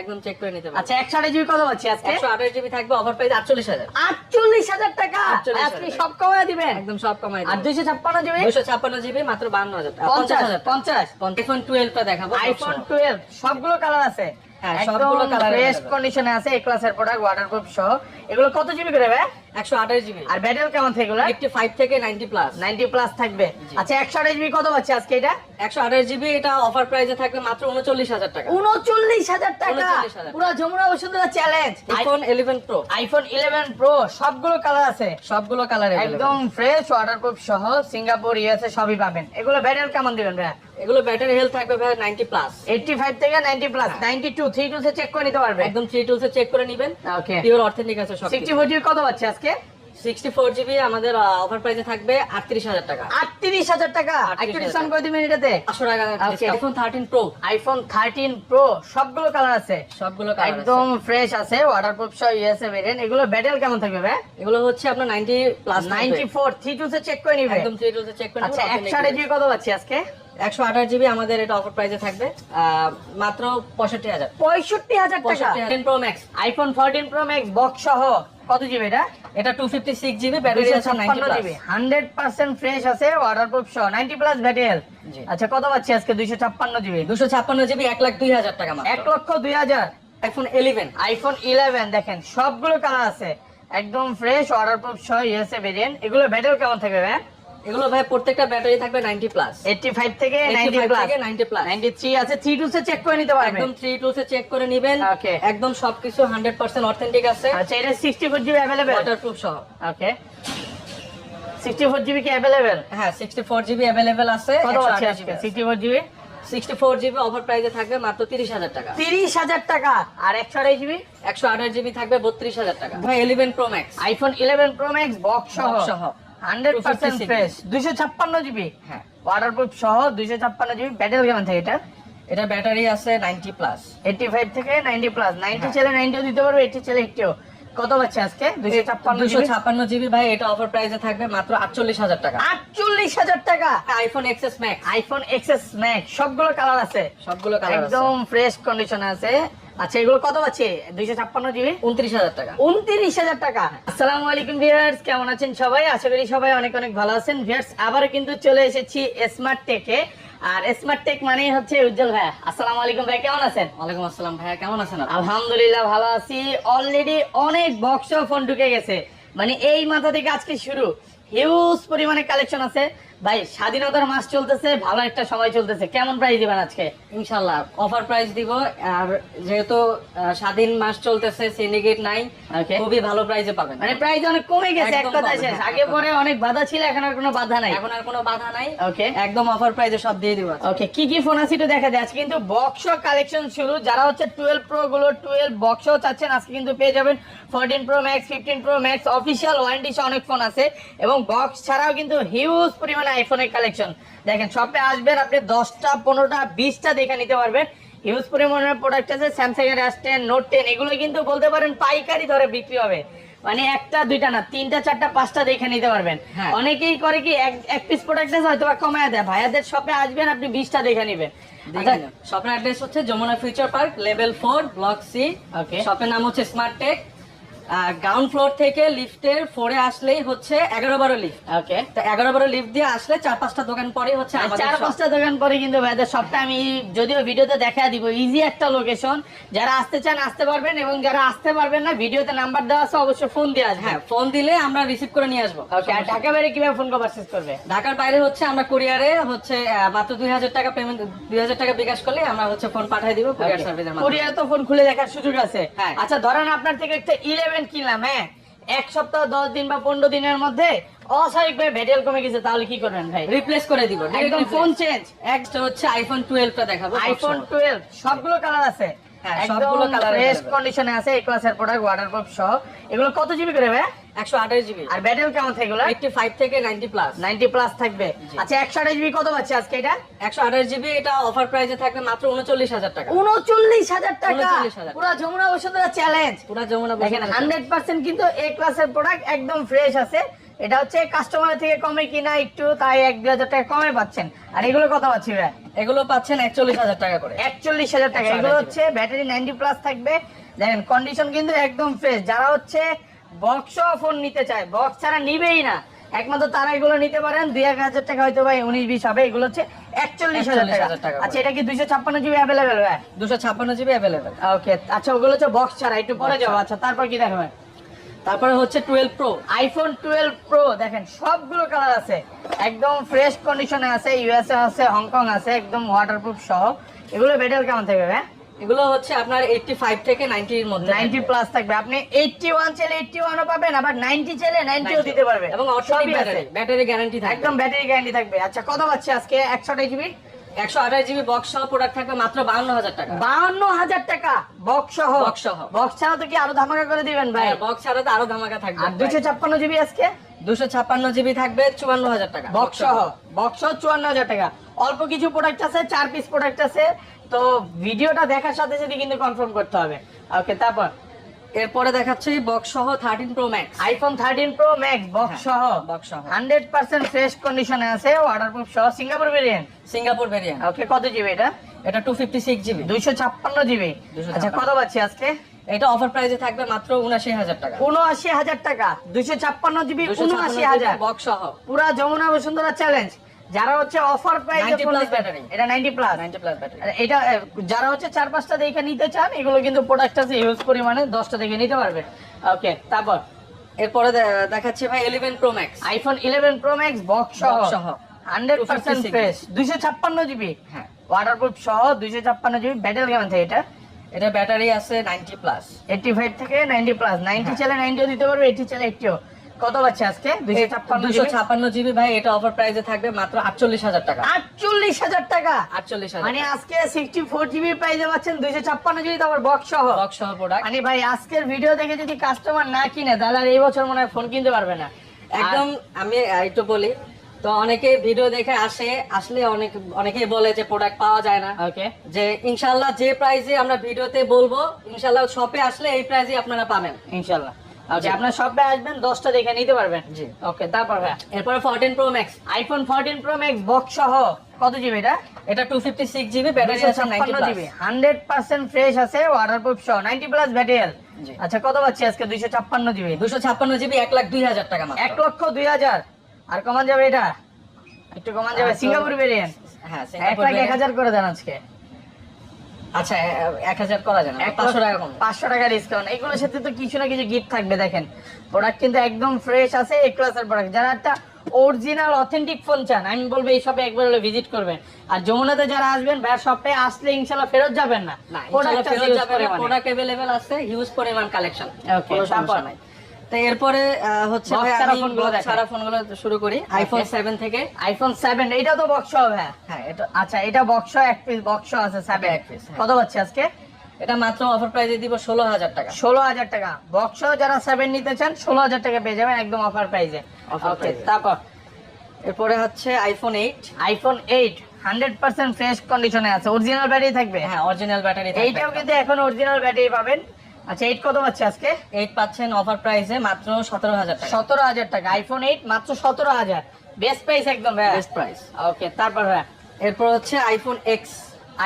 একদম চেক করে নিতে আচ্ছা একশো আঠাশ জিবি কত পাচ্ছি আজকে? একশো আঠাশ জিবি থাকবে অফার প্রাইস আটচল্লিশ হাজার। আটচল্লিশ হাজার টাকা? আজকে সব কমায় দিবেন? একদম সব কমাই আর দুইশো ছাপ্পান্ন জিবি দুশো ছাপ্পান্ন জিবি মাত্র বান্ন হাজার পঞ্চাশ হাজার পঞ্চাশ। আইফোন টুয়েলভটা দেখাবো আইফোন টুয়েলভ সবগুলো কালার আছে। হ্যাঁ, সবগুলো কালার ফ্রেশ কন্ডিশনে আছে ক্লাসের প্রোডাক্ট ওয়াটারপ্রুফ সহ। এগুলো কত জিবি করে ভাই? একশো আঠাশ জিবি আর ব্যাটারি কেমন থাকে এইটটি ফাইভ থেকে নাইনটি প্লাস 90 প্লাস থাকবে। আচ্ছা একশো আঠাশ জিবি কত পাচ্ছি আজকে এটা? একশো আঠাশ জিবি এটা অফার প্রাইসে থাকবে মাত্র উনচল্লিশ হাজার টাকা। উনচল্লিশ হাজার টাকা? পুরো Jamuna Bashundhara challenge iPhone eleven pro iPhone eleven pro সবগুলো কালার আছে। সবগুলো কালার একদম ফ্রেশ ওয়াটারপ্রুফ সহ সিঙ্গাপুর ইউএসএ সবই পাবেন। এগুলো ব্যাটেল কেমন দিবেন ভাই এগুলো ব্যাটারি হেলথ থাকবে ভাই নাইনটি প্লাস 85 থেকে 90 প্লাস 92 32 সে চেক করে নিতে পারবে? একদম টুলসে চেক করে নিবেন। ওকে পিওর অথেন্টিক আছে সব 64 জিবি কত পাচ্ছি আজকে? সিক্সটি ফোর জিবি আমাদের অফার প্রাইসে থাকবে আটত্রিশ হাজার টাকা। 38000 টাকা? একটু ডিসকাউন্ট করে দিবেন এটাতে? পাঁচশো টাকা iPhone thirteen pro iPhone 13 pro সবগুলো কালার আছে? সবগুলো কালার একদম ফ্রেশ আছে ওয়াটারপ্রুফ সহ ইউএসএ ভেরিয়েন্ট এগুলো ব্যাটারি কেমন থাকবে ভাই? এগুলো হচ্ছে আপনার নাইনটি প্লাস 94 32 সে চেক করে নিবে? একদম থ্রি টুলসে চেক করে আচ্ছা 128 জিবি কত পাচ্ছি আজকে? একশো আঠাশ জিবি আমাদের এটা অফার প্রাইসে থাকবে। মাত্র পঁয়ষট্টি হাজার। 65000 টাকা? পঁয়ষট্টি ten pro max iPhone 14 pro max box সহ? কত জিবি এটা? এটা two fifty six GB battery আছে ninety plus hundred percent fresh আছে ওয়াটারপ্রুফ সহ। নাইনটি প্লাস ব্যাটারি আচ্ছা কত পাচ্ছি আজকে? দুইশো ছাপ্পান্ন জিবি দুশো ছাপ্পান্ন জিবি এক লাখ দুই হাজার টাকা এক লক্ষ দুই হাজার। আইফোন ইলেভেন আইফোন ইলেভেন দেখেন সবগুলো কালার আছে। একদম ফ্রেশ ওয়াটারপ্রুফ সহ ইউএসএ ভেরিয়েন্ট এগুলো ব্যাটারি কেমন থাকবে ভাই এগুলো ভাই প্রত্যেকটা ব্যাটারি থাকবে নাইনটি প্লাস এইটটি ফাইভ থেকে 85 ninety plus 90 plus ninety three আছে থ্রি টু চেক করে নিতে পারবেন একদম থ্রি টুলসে চেক করে নিবেন. একদম সবকিছু হান্ড্রেড পার্সেন্ট অথেন্টিক আছে। আচ্ছা এটা sixty four GB available waterproof সহ। ওকে সিক্সটি ফোর জিবি কি অ্যাভেলেবেল হ্যাঁ সিক্সটি ফোর জিবি অ্যাভেলেবেল আছে কত পাচ্ছি আজকে? Sixty four GB sixty four GB offer প্রাইসে থাকবে মাত্র তিরিশ হাজার টাকা। তিরিশ হাজার টাকা। আর একশো আড়াই জিবি একশো আঠাশ জিবি থাকবে বত্রিশ হাজার টাকা। ভাই eleven pro max iPhone eleven pro max box সহ। হান্ড্রেড পার্সেন্ট 256 ফ্রেশ দুইশো ছাপ্পান্ন জিবি। হ্যাঁ। ওয়াটারপ্রুফ সহ দুইশো ছাপ্পান্ন জিবি ব্যাটারি কেমন থাকে এটা? এটা ব্যাটারি আছে নাইনটি প্লাস। এইটটি ফাইভ থেকে নাইনটি প্লাস। নাইনটি হ্যাঁ। ছেলে নাইনটিও দিতে পারবে এইটটি ছেলে এইটটিও কত পাচ্ছে আজকে? দুইশো ছাপ্পান্ন ছাপ্পান্ন জিবি ভাই এটা অফার প্রাইসে থাকবে মাত্র আটচল্লিশ হাজার টাকা। আটচল্লিশ হাজার টাকা? IPhone XS max iPhone XS max সবগুলো কালার আছে। সবগুলো কালার একদম ফ্রেশ কন্ডিশনে আছে। আচ্ছা এগুলো কত পাচ্ছে দুইশো ছাপ্পান্ন জিবি? উনত্রিশ হাজার টাকা। উনত্রিশ হাজার টাকা। আসসালামু আলাইকুম ভিউয়ার্স। কেমন আছেন সবাই? আশা করি সবাই অনেক অনেক ভালো আছেন। ভিউয়ার্স আবারও কিন্তু চলে এসেছি স্মার্ট টেকে আর স্মার্ট টেক মানেই হচ্ছে উজ্জ্বল ভাইয়া। আসসালামু আলাইকুম ভাই কেমন আছেন? ওয়ালাইকুম আসসালাম ভাইয়া কেমন আছেন আলহামদুলিল্লাহ ভালো আছি। অলরেডি অনেক বক্স ফোন ঢুকে গেছে। মানে এই মাথা থেকে আজকে শুরু। হিউজ পরিমাণে কালেকশন আছে। ভাই স্বাধীনতার মাস চলতেছে ভালো একটা সময় চলতেছে। কেমন প্রাইস দিবেন আজকে? ইনশাল্লাহ অফার প্রাইস দিব আর যেহেতু স্বাধীন মাস চলতেছে সিন্ডিকেট নাই খুবই ভালো প্রাইসে পাবেন। মানে প্রাইস অনেক কমে গেছে এক কথা শেষ। আগে পরে অনেক বাধা ছিল এখন আর কোনো বাধা নাই। এখন আর কোনো বাধা নাই। ওকে একদম অফার প্রাইসে সব দিয়ে দিব ওকে কি কি ফোন আছে একটু দেখা যায়। আজকে কিন্তু বক্স কালেকশন শুরু। যারা হচ্ছে টুয়েলভ প্রো গুলো টুয়েলভ বক্সও চাচ্ছেন আজকে কিন্তু পেয়ে যাবেন fourteen pro max fifteen pro max official warranty অনেক ফোন আছে। এবং বক্স ছাড়াও কিন্তু হিউজ পরিমাণে আইফোনের কালেকশন দেখেন শপে আসবেন আপনি দশটা পনেরোটা বিশটা দেখে নিতে পারবেন। হিউজ পরিমাণের প্রোডাক্ট আছে স্যামসাং এর এস টেন নোট টেন এগুলো কিন্তু বলতে পারেন পাইকারি ধরে বিক্রি হবে। মানে একটা দুইটা না তিনটা চারটা পাঁচটা দেখে নিতে পারবেন। হ্যাঁ। অনেকেই করে কি এক পিস প্রোডাক্ট আছে হয়তো বা কমায় দেয়। ভাইয়াদের শপে আসবেন আপনি বিশটা দেখে নেবেন। আচ্ছা, শপের অ্যাড্রেস হচ্ছে Jamuna future park level four block C. শপের নাম হচ্ছে স্মার্ট টেক গ্রাউন্ড ফ্লোর থেকে লিফটের ফোরে আসলেই হচ্ছে এগারো বারো লিফট ওকে তো এগারো বারো লিফট দিয়ে আসলে চার পাঁচটা দোকান পরে হচ্ছে চার পাঁচটা দোকান পরে কিন্তু ভাইদের সবটা আমি যদিও ভিডিওতে দেখা দিব ইজি একটা লোকেশন যারা আসতে চান আসতে পারবেন এবং যারা আসতে পারবেন না ভিডিওতে নাম্বার দেওয়া আছে অবশ্যই ফোন দিয়ে আসবেন। হ্যাঁ ফোন দিলে আমরা রিসিভ করে নিয়ে আসব। ওকে আর ঢাকা বাইরে কীভাবে ফোন শেষ করবে? ঢাকার বাইরে হচ্ছে আমরা কুরিয়ারে হচ্ছে মাত্র দুই হাজার টাকা পেমেন্ট দুই হাজার টাকা বিকাশ করলে আমরা হচ্ছে ফোন পাঠিয়ে দিব কুরিয়ার সার্ভিসের মাধ্যমে। কোরিয়ার তো ফোন খুলে দেখার সুযোগ আছে। হ্যাঁ। আচ্ছা ধরেন আপনার থেকে একটা ইলেভেন কিনলাম হ্যাঁ? এক সপ্তাহ দশ দিন বা পনেরো দিনের মধ্যে অস্বাভাবিক ভাবে ভেটেল কমে গেছে তাহলে কি করবেন ভাই? রিপ্লেস করে দিব একদম ফোন চেঞ্জ একটা হচ্ছে আইফোন টুয়েলভটা দেখাবো আইফোন টুয়েলভ সবগুলো কালার আছে। হ্যাঁ, সবগুলো ফ্রেশ কন্ডিশনে আছে এই ক্লাসের প্রোডাক্ট ওয়াটারপ্রুফ সহ। এগুলো কত জিবি করে ভাই? একশো আঠাশ জিবি আর ব্যাটারি কেমন থাকে এগুলো এইটটি ফাইভ থেকে নাইনটি প্লাস 90 প্লাস থাকবে। আচ্ছা একশো আঠাশ জিবি কত পাচ্ছে আজকে এটা? একশো আঠাশ জিবি এটা অফার প্রাইসে থাকবে মাত্র উনচল্লিশ হাজার টাকা। উনচল্লিশ হাজার টাকা? পুরো যমুনা বসুন্ধরা চ্যালেঞ্জ পুরা যমুনা বসুন্ধরা হান্ড্রেড পার্সেন্ট কিন্তু এই ক্লাসের প্রোডাক্ট একদম ফ্রেশ আছে। এটা হচ্ছে কাস্টমার থেকে কমে কিনা একটু তাই এক দুই হাজার টাকা কমে পাচ্ছেন। আর এগুলো কত পাচ্ছি ভাই? এগুলো পাচ্ছেন একচল্লিশ হাজার টাকা করে। একচল্লিশ হাজার টাকা। এগুলো হচ্ছে ব্যাটারি নাইনটি প্লাস থাকবে। দেখেন কন্ডিশন কিন্তু একদম ফ্রেশ যারা হচ্ছে বক্স ফোন নিতে চায়। বক্স ছাড়া নিবেই না। একমাত্র তারা এগুলো নিতে পারেন। দুই এক হাজার টাকা হয়তো ভাই উনিশ বিশ হবে। এগুলো হচ্ছে একচল্লিশ হাজার 41,000 টাকা। আচ্ছা এটা কি দুইশো ছাপ্পান্ন জিবি অ্যাভেলেবেল ভাই? দুশো ছাপ্পান্ন জিবি অ্যাভেলেবেল ওকে আচ্ছা ওগুলো হচ্ছে বক্স ছাড়া। একটু পরে যাব। আচ্ছা তারপর কি দেখাবেন? তারপরে হচ্ছে twelve pro iPhone twelve pro দেখেন সবগুলো কালার আছে। একদম ফ্রেশ কন্ডিশনে আছে ইউএসএ আছে হংকং আছে একদম ওয়াটারপ্রুফ সহ। এগুলো ব্যাটারি কেমন থাকবে ভাই? এগুলো হচ্ছে আপনার এইটটি ফাইভ থেকে নাইনটির মধ্যে নাইনটি প্লাস থাকবে। আপনি এইটটি ওয়ান চাইলে এইটটি ওয়ানও পাবেন আবার নাইনটি চাইলে নাইনটিও দিতে পারবে এবং অটোমেটিক ব্যাটারি ব্যাটারি গ্যারান্টি থাকবে। একদম ব্যাটারি গ্যারান্টি থাকবে। আচ্ছা কত পাচ্ছে আজকে? একশো জিবি একশো আঠাশ জিবি বক্স সহ প্রোডাক্ট থাকবে মাত্র বাউন্ন হাজার টাকা। বাহান্ন হাজার টাকা বক্স সহ? Box সহ। বক্স ছাড়া তো কি আরও ধামাকা করে দিবেন ভাই? বক্স ছাড়া তো আরও ধামাকা থাকবে। আর দুশো ছাপ্পান্ন জিবি আজকে? দুশো ছাপ্পান্ন জিবি থাকবে চুয়ান্ন হাজার টাকা। বক্স সহ? বক্স সহ চুয়ান্ন হাজার টাকা। অল্প কিছু প্রোডাক্ট আছে চার পিস প্রোডাক্ট আছে। তো ভিডিওটা দেখার সাথে সাথে কিন্তু কনফার্ম করতে হবে। ওকে তারপর? এরপরে দেখাচ্ছি বক্স সহ thirteen pro max iPhone thirteen pro max box সহ। বক্স সহ। হান্ড্রেড পার্সেন্ট ফ্রেশ কন্ডিশনে আছে ওয়াটারপ্রুফ সহ। Singapore variant Singapore variant okay কত জিবি এটা? এটা টু ফিফটি সিক্স জিবি দুইশো ছাপ্পান্ন। জিবি আচ্ছা কত পাচ্ছি আজকে? এটা অফার প্রাইসে থাকবে মাত্র উনাশি হাজার টাকা। উনআশি হাজার টাকা। দুইশো ছাপ্পান্ন জিবি উনআশি হাজার। বক্স সহ। পুরা যমুনা বসুন্ধরা চ্যালেঞ্জ যারা হচ্ছে অফার প্রাইস 90 plus battery। এটা ninety plus ninety plus battery এটা যারা হচ্ছে চার পাঁচটা দেখে নিতে চান এগুলো কিন্তু প্রোডাক্ট আছে ইউজ পরিমাণে দশটা দেখে নিতে পারবে। ওকে তারপর? এরপরে দেখাচ্ছি ভাই eleven pro max iPhone eleven pro max box সহ Box সহ। হান্ড্রেড পার্সেন্ট 256 ফ্রেশ দুইশো ছাপ্পান্ন জিবি হ্যাঁ। ওয়াটারপ্রুফ সহ দুইশো ছাপ্পান্ন জিবি ব্যাটারি কেমন থাকে এটা? এটা ব্যাটারি আছে নাইনটি প্লাস এইটটি ফাইভ থেকে নাইনটি প্লাস নাইনটি চাইলে নাইনটিও দিতে পারবে এইটি চাইলে এইটিও কত পাচ্ছে আজকে দুশো ছাপ্পান্ন জিবি ভাই এটা অফার প্রাইসে থাকবে মাত্র আটচল্লিশ হাজার টাকা। আটচল্লিশ হাজার টাকা? আটচল্লিশ হাজার মানে আজকে সিক্সটি ফোর জিবি প্রাইসে পাচ্ছেন ছাপ্পান্ন জিবি তারপর বক্স সহ। বক্স সহ প্রোডাক্ট মানে ভাই আজকের ভিডিও দেখে যদি কাস্টমার না কিনে তাহলে আর এই বছর মনে হয় ফোন কিনতে পারবে না। একদম আমি একটু বলি তো অনেকে ভিডিও দেখে আসে আসলে অনেক অনেকেই বলে যে প্রোডাক্ট পাওয়া যায় না। ওকে যে ইনশাল্লাহ যে প্রাইসে আমরা ভিডিওতে বলব ইনশাল্লাহ শপে আসলে এই প্রাইসে আপনারা পাবেন। ইনশাল্লাহ ওকে আপনার শপে আসবেন দশটা দেখে নিতে পারবেন। জি। ওকে তারপর ভাই? এরপরে fourteen pro max iPhone fourteen pro max box সহ কত জিবি এটা? এটা two fifty six GB battery আছে ninety GB hundred percent fresh আছে ওয়াটারপ্রুফ সহ নাইনটি প্লাস ব্যাটারি আচ্ছা কত পাচ্ছি আজকে? দুইশো ছাপ্পান্ন জিবি দুশো ছাপ্পান্ন জিবি এক লাখ দুই হাজার টাকা মাত্র। এক লক্ষ দুই হাজার। আর কমান যাবে এটা? একটু কমান যাবে সিঙ্গাপুর ভেরিয়েন্ট হ্যাঁ এক লাখ এক হাজার করে দেন আজকে। যারা একটা অরিজিনাল অথেন্টিক ফোন চান আমি বলব এই শপে একবার হলে ভিজিট করবেন। আর যমুনাতে যারা আসবেন ভাইয়ের শপে আসলে ইনশাল্লাহ ফেরত যাবেন না। অ্যাভেলেবেল আছে হিউজ পরিমাণ কালেকশন তো এরপরে হচ্ছে ভাই আমি ফোনগুলো শুরু করি। আইফোন 7 থেকে। আইফোন সেভেন এটা তো বক্স হবে হ্যাঁ। এটা আচ্ছা এটা বক্স এক পিস বক্স আছে সেভেন এক হ্যাঁ। কত পাচ্ছি আজকে? এটা মাত্র অফার প্রাইসে দিব 16000 টাকা। ষোলো হাজার টাকা। বক্স যারা সেভেন নিতে চান ষোলো হাজার টাকা পেয়ে যাবেন একদম অফার প্রাইসে ওকে তারপর? এরপরে হচ্ছে iPhone 8 iPhone eight hundred percent fresh কন্ডিশনে আছে। অরিজিনাল ব্যাটারি থাকবে? হ্যাঁ অরিজিনাল ব্যাটারি এইটাও কিন্তু এখন অরিজিনাল ব্যাটারি পাবেন। আচ্ছা এইট কত পাচ্ছে আজকে? 8 পাচ্ছেন অফার প্রাইসে মাত্র 17000 টাকা। সতেরো হাজার টাকা। আইফোন এইট মাত্র সতেরো হাজার। বেস্ট প্রাইস একদম ভাই বেস্ট প্রাইস ওকে তারপর ভাই এরপর হচ্ছে iPhone X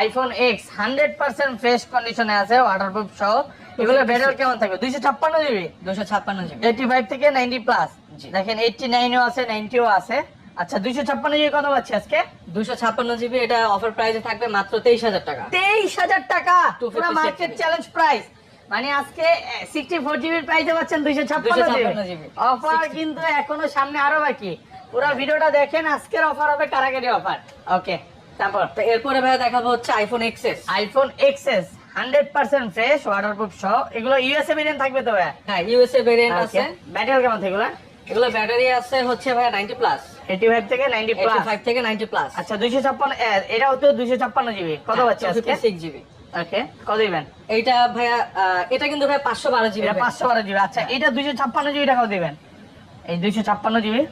iPhone X hundred percent fresh কন্ডিশনে আছে ওয়াটারপ্রুফ সহ। এগুলো ব্যাটারি কেমন থাকবে? দুইশো ছাপ্পান্ন জিবি 256 জিবি এইটি ফাইভ থেকে নাইনটি প্লাস দেখেন এইটটি নাইনও আছে নাইনটিও আছে। আচ্ছা দুইশো ছাপ্পান্ন জিবি কত পাচ্ছে আজকে? 256 জিবি এটা অফার প্রাইসে থাকবে মাত্র 23000 টাকা। তেইশ হাজার টাকা! 256 পুরো মার্কেট চ্যালেঞ্জ প্রাইস মানে আজকে সিক্সটি ফোর জিবির প্রাইসে পাচ্ছেন দুইশো ছাপ্পান্ন 256 জিবি অফার কিন্তু এখনও সামনে আরও বাকি। পুরো ভিডিওটা দেখেন আজকের অফার হবে কারাকারি অফার ওকে তারপর? তো এরপরে ভাই দেখাবো হচ্ছে iPhone XS iPhone XS hundred percent fresh waterproof সহ। এগুলো ইউএসএ ভেরিয়েন্ট থাকবে তো ভাই হ্যাঁ ইউএসএ ভেরিয়েন্ট আছে। ব্যাটারি কেমন থাকবে এগুলো? এগুলো ব্যাটারি আছে হচ্ছে ভাই 90 প্লাস এইটি ফাইভ থেকে নাইনটি প্লাস 85 থেকে 90 প্লাস আচ্ছা দুইশো ছাপ্পান্ন এটা হতো দুইশো ছাপ্পান্ন জিবি কত আজকে? 256 জিবি ওকে কত দিবেন? এইটা ভাইয়া এটা কিন্তু ভাই 512 জিবি পাঁচশো বারো জিবি আচ্ছা এটা দুইশো ছাপ্পান্ন জিবি টাকাও দিবেন। এই দুইশো ছাপ্পান্ন জিবি?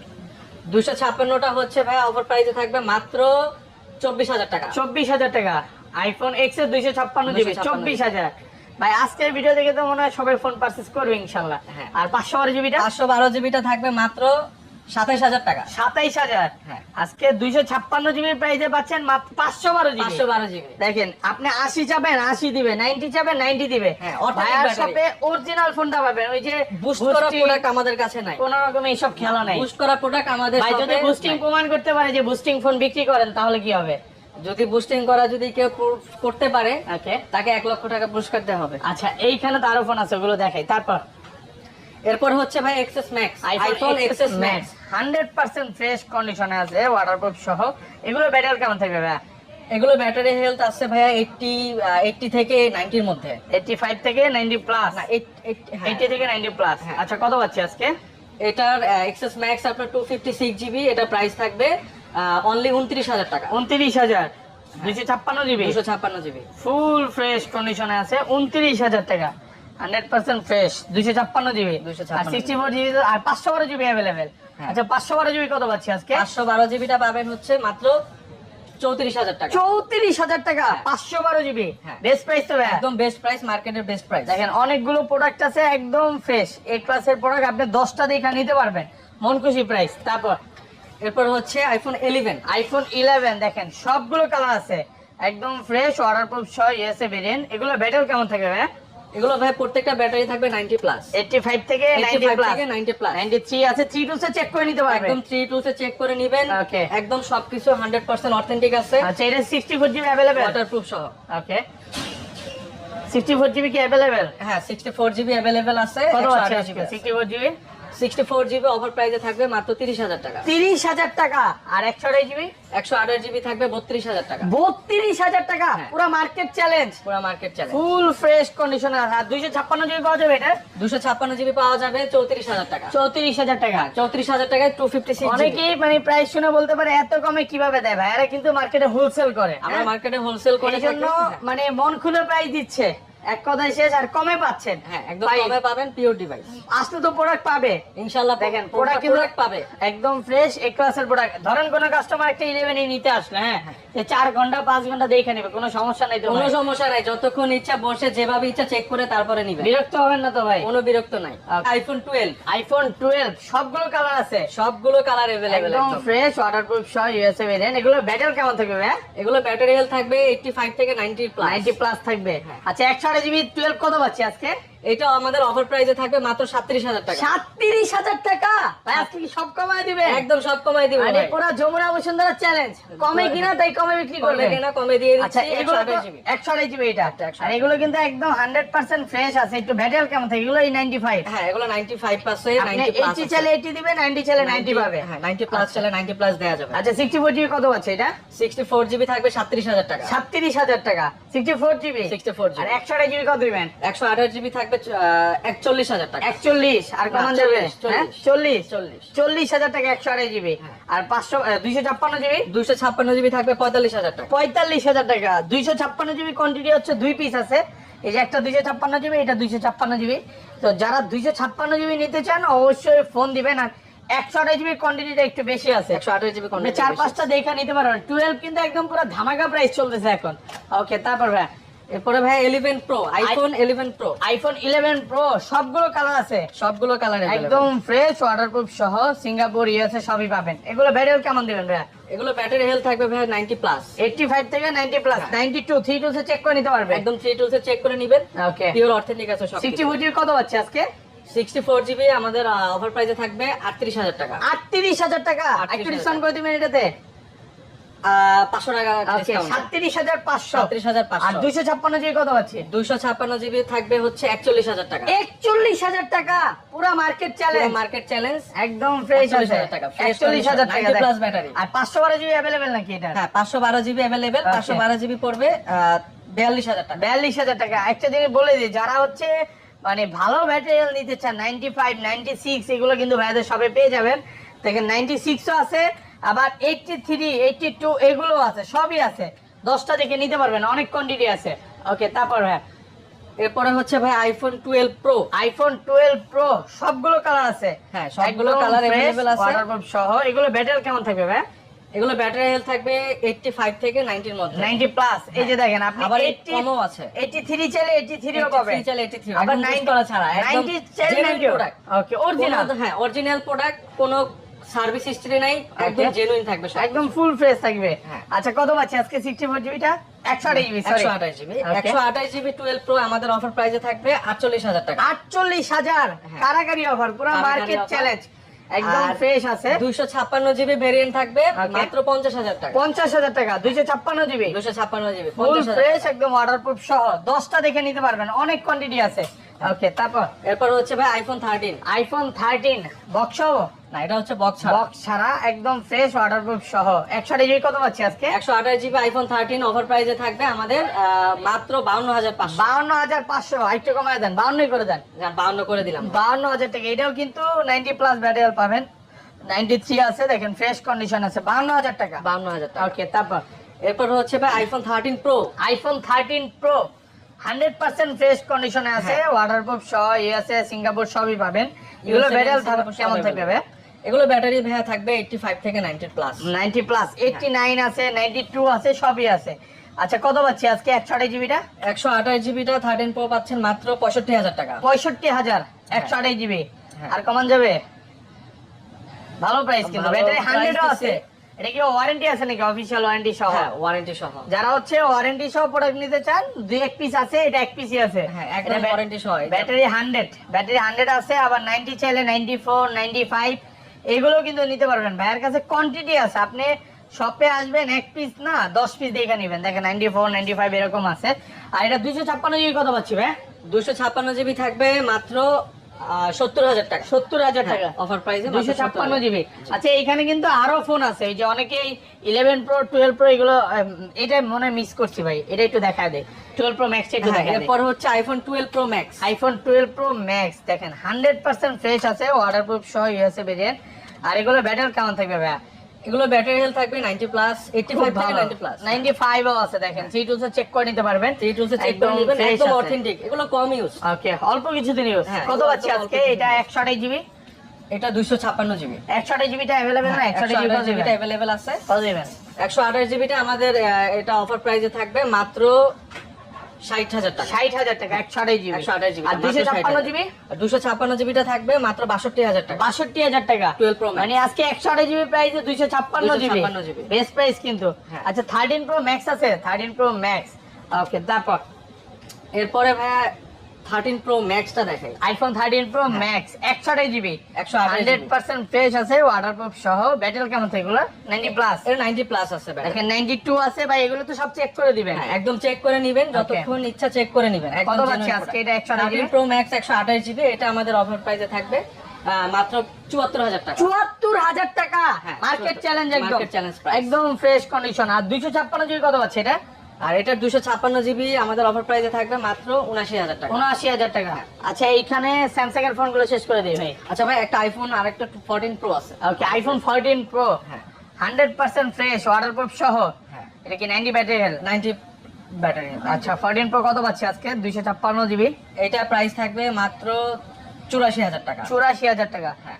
256টা হচ্ছে ভাই অফার প্রাইসে থাকবে মাত্র 24000 টাকা। চব্বিশ হাজার টাকা। আইফোন এক্সের দুইশো ছাপ্পান্ন জিবি চব্বিশ হাজার। ভাই আজকের ভিডিও দেখে তো মনে হয় সবাই ফোন পারচেস করবে ইনশাল্লাহ হ্যাঁ। আর পাঁচশো বারো জিবিটা? 512 জিবিটা থাকবে মাত্র সাতাইশ হাজার টাকা। সাতাইশ হাজার? হ্যাঁ। আজকে দুইশো ছাপ্পান্ন জিবি প্রাইসে পাচ্ছেন মাত্র পাঁচশো বারো জিবি। পাঁচশো বারো জিবি। দেখেন আপনি আশি চাবেন আশি দিবে নাইনটি চাবেন নাইনটি দিবে হ্যাঁ, ভাইয়ার battery। অরিজিনাল ফোনটা পাবেন ওই যে বুস্ট করা প্রোডাক্ট আমাদের কাছে নাই। কোনো রকম এইসব খেলা নাই। বুস্ট করা প্রোডাক্ট আমাদের ভাই যদি বুস্টিং প্রমাণ করতে পারে যে বুস্টিং ফোন বিক্রি করেন তাহলে কি হবে? যদি বুস্টিং করা যদি কেউ করতে পারে তাকে এক লক্ষ টাকা পুরস্কার দেওয়া হবে। আচ্ছা এইখানে তো আরও ফোন আছে ওগুলো দেখাই। তারপর? এরপর হচ্ছে ভাই XS max iPhone XS max hundred percent fresh কন্ডিশনে আছে ওয়াটারপ্রুফ সহ। এগুলো ব্যাটারি কেমন থাকবে ভাইয়া? এগুলো ব্যাটারি হেলথ আছে ভাইয়া এইটটি এইটটি থেকে নাইনটির মধ্যে। এইটটি ফাইভ থেকে নাইনটি প্লাস না হ্যাঁ। এইটি থেকে নাইনটি প্লাস হ্যাঁ। আচ্ছা কত পাচ্ছি আজকে? এটার এক্সেস ম্যাক্স আপনার টু ফিফটি সিক্স জিবি এটা প্রাইস থাকবে অনলি উনত্রিশ হাজার টাকা। উনত্রিশ হাজার? দুইশো ছাপ্পান্ন জিবি দুশো ছাপ্পান্ন জিবি ফুল ফ্রেশ কন্ডিশনে আছে উনত্রিশ হাজার টাকা। হান্ড্রেড পার্সেন্ট ফ্রেশ দুইশো ছাপ্পান্ন জিবি। আর সিক্সটি ফোর জিবি। আর পাঁচশো বারো জিবি অ্যাভেলেবেল হ্যাঁ। আচ্ছা পাঁচশো বারো জিবি কত পাচ্ছি আজকে? পাঁচশো বারো জিবিটা পাবেন হচ্ছে মাত্র চৌত্রিশ হাজার টাকা। চৌত্রিশ হাজার টাকা পাঁচশো বারো জিবি। হ্যাঁ। বেস্ট প্রাইস তো একদম বেস্ট প্রাইস মার্কেটের বেস্ট প্রাইস দেখেন অনেকগুলো প্রোডাক্ট আছে একদম ফ্রেশ এ ক্লাসের প্রোডাক্ট আপনি দশটা দেখে নিতে পারবেন। মন খুশি প্রাইস তারপর এরপর হচ্ছে আইফোন ইলেভেন আইফোন ইলেভেন দেখেন সবগুলো কালার আছে। একদম ফ্রেশ অর্ডার প্রুফ সহ ইউএসএ ভেরিয়েন্ট এগুলো ব্যাটারি কেমন থাকবে ভাই এগুলো ভাই প্রত্যেকটা ব্যাটারি থাকবে নাইনটি প্লাস 85 থেকে 90 85 প্লাস থেকে 90 প্লাস 93 আছে 3 টু চেক করে নিতে পারবেন একদম থ্রি টু চেক করে নিবেন Okay. একদম সবকিছু হান্ড্রেড পার্সেন্ট অথেন্টিক আছে আচ্ছা এটা 64 জিবি अवेलेबल ওয়াটারপ্রুফ সহ ওকে 64 জিবি কি अवेलेबल হ্যাঁ সিক্সটি ফোর জিবি অ্যাভেলেবেল আছে কত আছে আজকে 64 GB sixty four GB offer প্রাইসে থাকবে মাত্র তিরিশ হাজার টাকা। 30000 টাকা? আর 128 জিবি একশো আঠাশ জিবি থাকবে বত্রিশ হাজার টাকা। 32000 টাকা? হ্যাঁ। পুরো মার্কেট চ্যালেঞ্জ পুরো মার্কেট চ্যালেঞ্জ ফুল ফ্রেশ কন্ডিশনে আছে আর 256 জিবি পাওয়া যাবে এটা? দুশো ছাপ্পান্ন জিবি পাওয়া যাবে চৌত্রিশ হাজার টাকা। 34000 টাকা। চৌত্রিশ হাজার টাকায় টু ফিফটি সিক্স অনেকেই মানে প্রাইস শুনে বলতে পারে এত কমে কীভাবে দেয় ভাই? এরা কিন্তু মার্কেটে হোলসেল করে আমরা হ্যাঁ? মার্কেটে হোলসেল করে জন্য মানে মন খুলে প্রাইস দিচ্ছে। এক কথায় শেষ আর কমে পাচ্ছেন। হ্যাঁ একদম কমে পাবেন পিওর ডিভাইস আসলে তো প্রোডাক্ট পাবে। ইনশাআল্লাহ দেখেন প্রোডাক্ট প্রোডাক্ট পাবে। একদম ফ্রেশ এ ক্লাসের প্রোডাক্ট ধরেন কাস্টমার একটা নিতে আসলো হ্যাঁ? হ্যাঁ। ঘণ্টা ঘণ্টা দেখে নেবে কোনো সমস্যা কোনো সমস্যা নাই যতক্ষণ ইচ্ছা বসে যেভাবে ইচ্ছা চেক করে তারপরে নিবে। বিরক্ত হবেন না তো ভাই। কোনো বিরক্ত নাই। আইফোন 12 আইফোন 12 সবগুলো কালার আছে। সবগুলো কালার এভেলেবেল একদম ফ্রেশ ওয়াটারপ্রুফ সহ ইউএসএ ভেরিয়েন্ট এগুলো ব্যাটারি কেমন থাকবে ভাই? এগুলো ব্যাটারি হেলথ থাকবে 85 থেকে 90 প্লাস 90 প্লাস থাকবে। হ্যাঁ। আচ্ছা 100 আঠাশ জিবি টুয়েলভ কত পাচ্ছি আজকে? এটা আমাদের অফার প্রাইসে থাকবে মাত্র সাতত্রিশ হাজার টাকা। সাতত্রিশ হাজার টাকা? ভাই আজকে কি সব কমায় দিবে? একদম সব কমাই দিব আরে পুরো যমুনা বসুন্ধরা চ্যালেঞ্জ কমে কিনা তাই কমে বিক্রি করবে। কিনা কমে দিয়ে আচ্ছা দিচ্ছি এগুলো জিবি জিবি এটা। আর এগুলো কিন্তু একদম হান্ড্রেড পার্সেন্ট ফ্রেশ আছে। একটু ব্যাটারি কেমন থাকে? এগুলো নাইনটি ফাইভ হ্যাঁ এগুলো প্লাস চালে দিবে চালে পাবে। হ্যাঁ নাইনটি প্লাস চলে নাইনটি প্লাস যাবে। আচ্ছা সিক্সটি ফোর জিবি কত আছে এটা? সিক্সটি ফোর জিবি থাকবে সাতত্রিশ হাজার টাকা। সাতত্রিশ হাজার টাকা। সিক্সটি ফোর জিবি 64 আর একশো আড়াই জিবি কত দিবেন? একশো আঠাশ জিবি থাকবে একচল্লিশ হাজার টাকা। একচল্লিশ আর কমান যাবে চল্লিশ? চল্লিশ। চল্লিশ? চল্লিশ। চল্লিশ হাজার টাকা একশো আড়াই জিবি। আর পাঁচশো দুইশো ছাপ্পান্ন জিবি? দুইশো ছাপ্পান্ন জিবি থাকবে পঁয়তাল্লিশ হাজার টাকা। পঁয়তাল্লিশ হাজার টাকা। দুইশো ছাপ্পান্ন জিবি কোয়ান্টিটি হচ্ছে দুই পিস আছে। এই যে একটা দুইশো ছাপ্পান্ন জিবি এটা দুইশো ছাপ্পান্ন জিবি। তো যারা দুইশো ছাপ্পান্ন জিবি নিতে চান অবশ্যই ফোন দিবেন। আর একশো আঠাশ জিবি কোয়ান্টিটিটা একটু বেশি আছে। একশো আঠাশ জিবি আপনি চার পাঁচটা দেখে নিতে পারবেন টুয়েলভ কিন্তু একদম পুরো ধামাকা প্রাইস চলতেছে এখন। ওকে তারপর ভাই এরপরে ভাই eleven pro iPhone eleven pro iPhone eleven pro সবগুলো কালার আছে। সবগুলো কালার একদম ফ্রেশ ওয়াটারপ্রুফ সহ সিঙ্গাপুর ইউএসএ সবই পাবেন। এগুলো ব্যাটারি কেমন দিবেন ভাই এগুলো ব্যাটারি হেলথ থাকবে ভাই নাইনটি প্লাস 85 থেকে 90 প্লাস হ্যাঁ। 92 3 টু চেক করে নিতে পারবে একদম থ্রি টুলসে চেক করে নিবেন। ওকে পিওর অথেন্টিক আছে সব 64 জিবি কত পাচ্ছে আজকে? জিবি আমাদের অফার প্রাইসে থাকবে আটত্রিশ হাজার টাকা। 38000 টাকা। 38,000 একটু ডিসকাউন্ট করে দিবেন এটাতে? পাঁচশো বারো জিবি অ্যাভেলেবেল পাঁচশো বারো জিবি পড়বে বিয়াল্লিশ হাজার টাকা। বিয়াল্লিশ হাজার টাকা। আচ্ছা, একটা জিনিস বলে দিই যারা হচ্ছে মানে ভালো ম্যাটেরিয়াল নিতে চান নাইনটি ফাইভ নাইনটি সিক্স এগুলো কিন্তু ভাইদের সবে পেয়ে যাবেন। দেখেন নাইনটি সিক্সও আছে আবার এইটটি থ্রি এইটটি টু এগুলো আছে সবই আছে। দশটা দেখে নিতে পারবেন অনেক কোয়ান্টিটি আছে। ওকে তারপর ভাই এরপরে হচ্ছে ভাই iPhone twelve pro iPhone twelve pro সবগুলো কালার আছে। হ্যাঁ, সবগুলো colour available আছে। ওয়াটারপ্রুফ সহ। এগুলো ব্যাটারি কেমন থাকবে ভাই এগুলো ব্যাটারি হেলথ থাকবে এইটটি ফাইভ থেকে নাইনটির মধ্যে। নাইনটি প্লাস এই যে দেখেন আপনি আবার এইটটি কমও আছে। এইটটি থ্রি চাইলে এইটটি থ্রিও 83 পাবেন চাইলে 83 আবার একদম 90 করা ছাড়া, একদম 90 চাইলে genuine 90 ওকে অরিজিনাল হ্যাঁ অরিজিনাল প্রোডাক্ট কোনো সার্ভিস হিস্ট্রি নাই একদম জেনুইন থাকবে একদম ফুল ফ্রেশ থাকবে। হ্যাঁ। আচ্ছা কত পাচ্ছি আজকে সিক্সটি ফোর জিবিটা একশো আট জিবি একশো আঠাশ জিবি একশো আঠাশ জিবি টুয়েলভ প্রো আমাদের অফার প্রাইসে থাকবে আটচল্লিশ হাজার টাকা। আটচল্লিশ হাজার। হ্যাঁ। কারাকারি অফার পুরো মার্কেট চ্যালেঞ্জ একদম ফ্রেশ আছে। দুইশো ছাপ্পান্ন জিবি ভেরিয়েন্ট থাকবে মাত্র পঞ্চাশ হাজার টাকা। পঞ্চাশ হাজার টাকা দুইশো ছাপ্পান্ন জিবি দুশো ছাপ্পান্ন জিবি ফুল ফ্রেশ একদম ওয়াটারপ্রুফ সহ। দশটা দেখে নিতে পারবেন অনেক কোয়ান্টিটি আছে। ওকে তারপর? এরপর হচ্ছে ভাই iPhone thirteen iPhone thirteen box না এটা হচ্ছে বক্স বক্স ছাড়া একদম ফ্রেশ ওয়াটারপ্রুফ সহ। একশো জিবি কত পাচ্ছি আজকে? জিবি আইফোন থার্টিন অফার প্রাইসে থাকবে আমাদের মাত্র কমায় দেন বাউন্নই করে দেন। বাউন্ন করে দিলাম। বাউন্ন হাজার টাকা। এটাও কিন্তু নাইনটি প্লাস ব্যাটারি পাবেন। নাইনটি থ্রি আছে দেখেন ফ্রেশ কন্ডিশন আছে। বাউন্ন হাজার টাকা। বাউন্ন হাজার টাকা। ওকে তারপর? এরপর হচ্ছে ভাই iPhone thirteen pro iPhone thirteen pro hundred percent fresh কন্ডিশনে আছে হ্যাঁ। ওয়াটারপ্রুফ সহ ইউএসএ সিঙ্গাপুর সবই পাবেন। এগুলো ব্যাটারি কেমন থাকবে এগুলো ব্যাটারি ভাইয়া থাকবে এইটটি ফাইভ থেকে ninety plus ninety plus eighty nine আছে নাইনটি টু আছে সবই আছে। আচ্ছা কত পাচ্ছি আজকে? একশো আঠাশ জিবিটা একশো আঠাশ জিবিটা থার্টিন প্রো পাচ্ছেন মাত্র পঁয়ষট্টি হাজার টাকা। পঁয়ষট্টি হাজার একশো আঠাশ জিবি। আর কমান যাবে? ভালো প্রাইস কিন্তু ব্যাটারি price হান্ড্রেডও দিচ্ছে। আছে। এটা কি ওয়ারেন্টি আছে নাকি? অফিসিয়াল ওয়ারেন্টি সহ? হ্যাঁ ওয়ারেন্টি সহ। যারা হচ্ছে ওয়ারেন্টি সহ প্রোডাক্ট নিতে চান দুই এক পিস আছে এটা এক পিসই আছে। হ্যাঁ একদম ওয়ারেন্টি সহ ব্যাটারি হান্ড্রেড ব্যাটারি হান্ড্রেড আছে আবার নাইনটি চাইলে নাইনটি ফোর নাইনটি ফাইভ এগুলো কিন্তু নিতে পারবেন ভাইয়ের কাছে কোয়ান্টিটি আছে। আপনি শপে আসবেন এক পিস না দশ পিস দেখে নেবেন। দেখেন নাইনটি ফোর নাইনটি ফাইভ এরকম আছে। আর এটা দুইশো ছাপ্পান্ন জিবি কত পাচ্ছি ভাই? দুশো ছাপ্পান্ন জিবি থাকবে মাত্র সত্তর হাজার টাকা। সত্তর হাজার টাকা। অফার প্রাইসে দুইশো ছাপ্পান্ন জিবি আচ্ছা এখানে কিন্তু আরও ফোন আছে। এই যে অনেকেই ইলেভেন প্রো টুয়েলভ প্রো এগুলো এটা মনে মিস করছি ভাই। এটা একটু দেখা দেয় টুয়েলভ প্রো ম্যাক্স একটু দেখা এরপর হচ্ছে iPhone twelve pro max iPhone twelve pro max দেখেন হান্ড্রেড পার্সেন্ট ফ্রেশ আছে ওয়াটারপ্রুফ সহ ইউএসএ ভেরিয়েন্ট আর এগুলো ব্যাটারি কেমন থাকবে ভাইয়া? এগুলো ব্যাটারি হেলথ থাকবে নাইনটি প্লাস এইটটি খুব ফাইভ থেকে ভালো। নাইনটি প্লাস নাইনটি ফাইভও আছে দেখেন। সি টুলসে চেক করে নিতে পারবেন। থ্রি টুলসে চেক করে নেবেন একদম অথেন্টিক এগুলো কম ইউজ ওকে অল্প কিছুদিন ইউজ হ্যাঁ, কত পাচ্ছি আজকে? এটা একশো আঠাশ জিবি এটা দুইশো ছাপ্পান্ন জিবি একশো আঠাশ জিবিটা অ্যাভেলেবেল না? একশো আঠাশ জিবি জিবিটা অ্যাভেলেবেল আছে। কত দেবেন? একশো আঠাশ জিবিটা আমাদের এটা অফার প্রাইসে থাকবে মাত্র ষাট হাজার টাকা। ষাট হাজার টাকা। একশো আঠাশ জিবি। একশো আঠাশ জিবি। আর দুশো ছাপ্পান্ন জিবি? দুশো ছাপ্পান্ন জিবিটা থাকবে মাত্র বাষট্টি হাজার টাকা। বাষট্টি হাজার টাকা। টুয়েলভ প্রো মানে আজকে একশো আঠাশ জিবি প্রাইসে দুশো ছাপ্পান্ন জিবি। বেস্ট প্রাইস কিন্তু। হ্যাঁ। আচ্ছা থার্টিন প্রো ম্যাক্স আছে। থার্টিন প্রো ম্যাক্স ওকে তারপর। এরপরে ভাইয়া থার্টিন প্রো ম্যাক্সটা দেখাই আইফোন থার্টিন প্রো ম্যাক্স একশো আঠাশ জিবি 128 হান্ড্রেড পার্সেন্ট ফ্রেশ আছে ওয়াটারপ্রুফ সহ। ব্যাটারি কেমন থাকে এগুলো? নাইনটি প্লাস এর নাইনটি প্লাস আছে দেখেন নাইনটি টু আছে ভাই এগুলো তো সব চেক করে দিবেন। হ্যাঁ, একদম চেক করে নিবেন যতক্ষণ ইচ্ছা চেক করে নিবেন কত পাচ্ছি আজকে? এটা 128 প্রো ম্যাক্স একশো আঠাশ জিবি এটা আমাদের অফার প্রাইসে থাকবে মাত্র চুয়াত্তর হাজার টাকা। চুয়াত্তর হাজার টাকা? মার্কেট চ্যালেঞ্জ একদম। Challenge একদম ফ্রেশ কন্ডিশন আর দুইশো ছাপ্পান্ন জিবি কত পাচ্ছে এটা? আর এটা দুশো ছাপ্পান্ন জিবি আমাদের অফার প্রাইসে থাকবে মাত্র উনাশি হাজার টাকা। উনআশি হাজার টাকা। আচ্ছা এইখানে স্যামসাং এর ফোনগুলো শেষ করে দিই ভাই। আচ্ছা ভাই একটা আইফোন আর একটা ফোরটিন প্রো আছে। ওকে আইফোন ফোরটিন প্রো হ্যাঁ। হান্ড্রেড পার্সেন্ট ফ্রেশ ওয়াটারপ্রুফ সহ। হ্যাঁ। এটা কি ninety battery health ninety battery আচ্ছা ফোরটিন প্রো কত পাচ্ছে আজকে? দুইশো ছাপ্পান্ন জিবি এটা প্রাইস থাকবে মাত্র চুরাশি হাজার টাকা। চুরাশি হাজার টাকা। হ্যাঁ।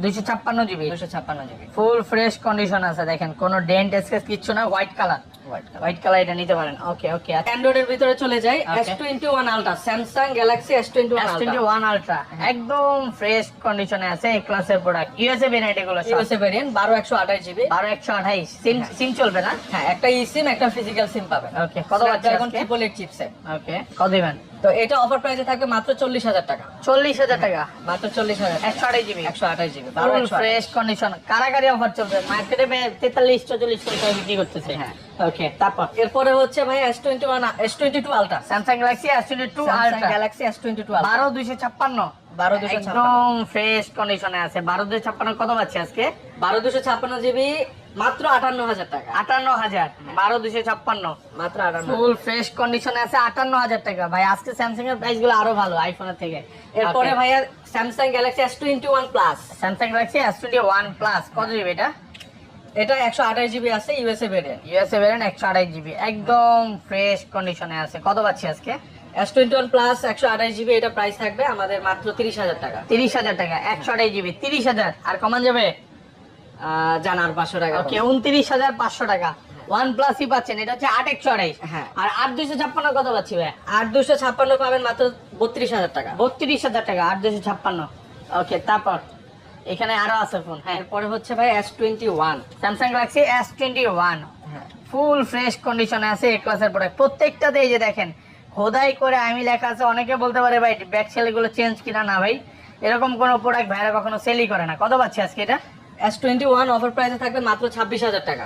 দুইশো ছাপ্পান্ন জিবি। দুশো ছাপ্পান্ন জিবি। ফুল ফ্রেশ কন্ডিশন আছে দেখেন। কোনো ডেন্ট স্কেচ কিচ্ছু না হোয়াইট কালার হোয়াইট কালার এটা নিতে পারেন। ওকে ওকে অ্যান্ড্রয়েডের ভিতরে চলে যাই. S twenty one ultra Samsung Galaxy S twenty one twenty one ultra একদম ফ্রেশ কন্ডিশনে আছে এই ক্লাসের প্রোডাক্ট ইউএসএ ভেরিয়েন্ট এগুলো ইউএসএ ভেরিয়েন্ট বারো একশো আঠাশ জিবি। বারো একশো আঠাইশ সিম সিম চলবে না? হ্যাঁ একটা ই সিম একটা ফিজিক্যাল সিম পাবেন। ওকে কত পাচ্ছে এখন ট্রিপল এইট চিপসেট ওকে কত দিবেন? তো এটা অফার প্রাইসে থাকবে মাত্র চল্লিশ হাজার টাকা। চল্লিশ হাজার টাকা? মাত্র চল্লিশ হাজার একশো আঠাশ জিবি? একশো আঠাশ জিবি বারো ফ্রেশ কন্ডিশন কারাগারি অফার চলবে মার্কেটে তেতাল্লিশ চল্লিশ টাকা বিক্রি করতেছে। হ্যাঁ। ওকে তারপর? এরপরে হচ্ছে ভাই S twenty one S twenty two ultra Samsung Galaxy S twenty two ultra Galaxy S twenty two বারো দুইশো ছাপ্পান্ন। 12,256 একদম ফ্রেশ কন্ডিশনে আছে। বারো দুই ছাপ্পান্ন কত পাচ্ছি আজকে? বারো দুশো ছাপ্পান্ন জিবি মাত্র আটান্ন হাজার টাকা। আটান্ন হাজার বারো দুইশো ছাপ্পান্ন। মাত্র আটান্ন। ফুল ফ্রেশ কন্ডিশনে আছে আটান্ন হাজার টাকা। ভাই আজকে স্যামসাং এর প্রাইসগুলো আরও ভালো আইফোনের থেকে। এরপরে ভাইয়া Samsung Galaxy S twenty one plus Samsung Galaxy S twenty one plus কত জিবি এটা? এটা একশো আঠাশ জিবি আছে ইউএসএ ভেরিয়েন্ট ইউএসএ ভেরিয়েন্ট একশো আড়াই জিবি একদম ফ্রেশ কন্ডিশনে আছে। কত পাচ্ছি আজকে? এস টোয়েন্টি ওয়ান প্লাস একশো আঠাশ জিবি এটা প্রাইস থাকবে আমাদের মাত্র তিরিশ হাজার টাকা। তিরিশ হাজার টাকা একশো আড়াই জিবি তিরিশ হাজার। আর কমান যাবে? জানার পাঁচশো টাকা ওকে উনত্রিশ হাজার পাঁচশো টাকা। ওয়ান প্লাসই পাচ্ছেন এটা হচ্ছে আট একশো আড়াইশ হ্যাঁ। আর আট দুইশো ছাপ্পান্ন কত পাচ্ছি ভাই আর দুশো ছাপ্পান্ন পাবেন মাত্র বত্রিশ হাজার টাকা। বত্রিশ হাজার টাকা আট দুশো ছাপ্পান্ন। ওকে তারপর এখানে আরও আছে ফোন হ্যাঁ। এরপরে হচ্ছে ভাই S twenty one Samsung Galaxy S twenty one হ্যাঁ ফুল ফ্রেশ কন্ডিশনে আছে এ ক্লাসের প্রোডাক্ট প্রত্যেকটাতে এই যে দেখেন খোদাই করে আমি লেখা আছে অনেকে বলতে পারে ভাই ব্যাক সেলগুলো চেঞ্জ কিনা? না ভাই এরকম কোনো প্রোডাক্ট ভাইরা কখনো সেলই করে না। কত পাচ্ছে আজকে এটা? এস টোয়েন্টি ওয়ান অফার প্রাইসে থাকবে মাত্র ছাব্বিশ হাজার টাকা।